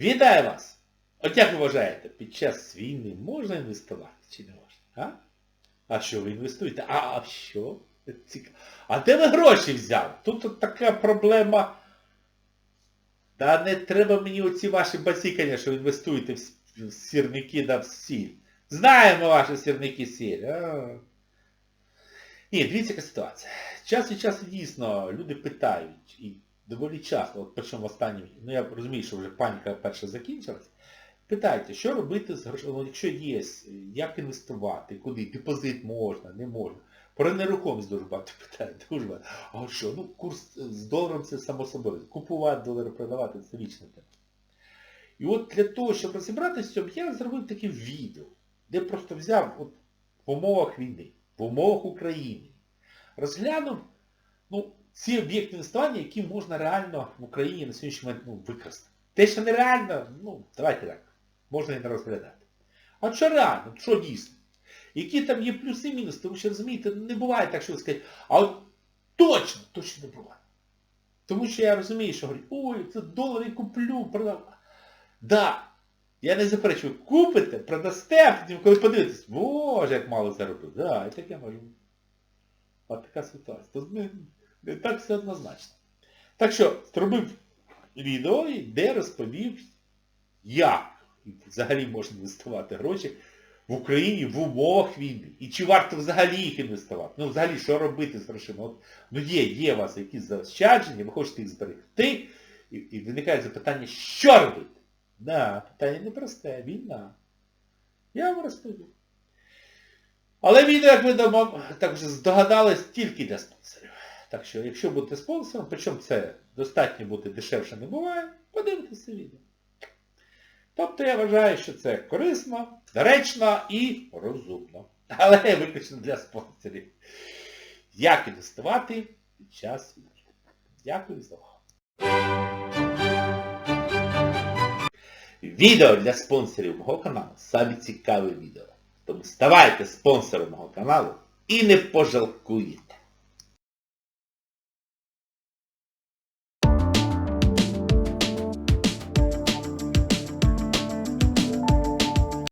Вітаю вас! От як ви вважаєте, під час війни можна інвестувати чи не можна? А? А що ви інвестуєте? А, а що? Цікаво. А де ви гроші взяли? Тут така проблема. Та не треба мені оці ваші басікання, що інвестуєте в сірники да в сіль. Знаємо ваші сірники сіль. А. Ні, дивіться, яка ситуація. Час від часу дійсно люди питають, і доволі часто, от причому в останнім, ну я розумію, що вже паніка перша закінчилась, питайте, що робити з грошима, якщо є, як інвестувати, куди, депозит можна, не можна. Про нерухомість дуже багато питають, дуже багато. А що, ну курс з доларом це само собою. Купувати долари, продавати це вічна тема. І от для того, щоб розібратися в цьому, я зробив таке відео, де просто взяв от, в умовах війни, в умовах України, розглянув ну, ці об'єкти інвестування, які можна реально в Україні на сьогоднішній момент ну, використати. Те, що нереально, ну, давайте так, можна і не розглядати. А що реально, що дійсно? Які там є плюси і мінуси, тому що розумієте, не буває так, що ви скажете, а от точно, точно не буває. Тому що я розумію, що говорять, ой, це долари куплю, продам. Да, я не заперечую, купите, продасте, коли подивитесь, боже, як мало заробив. Да, і таке може бути. От така ситуація. Не, так все однозначно. Так що, зробив відео, де розповів, як взагалі можна інвестувати гроші в Україні в умовах війни. І чи варто взагалі їх інвестувати? Ну взагалі, що робити з грошима? От, ну є, є у вас якісь заощадження, ви хочете їх зберегти, і, і виникає запитання, що робити? Да, питання непросте, війна. Я вам розповів. Але відео, як ви дома, так вже здогадались, тільки для спонсорів. Так що, якщо будете спонсором, причому це достатньо бути дешевше не буває, подивитися відео. Тобто я вважаю, що це корисно, доречно і розумно. Але виключно для спонсорів. Як інвестувати під час війни. Дякую за увагу. Відео для спонсорів мого каналу саме цікаве відео. Тому ставайте спонсором мого каналу і не пожалкуєте.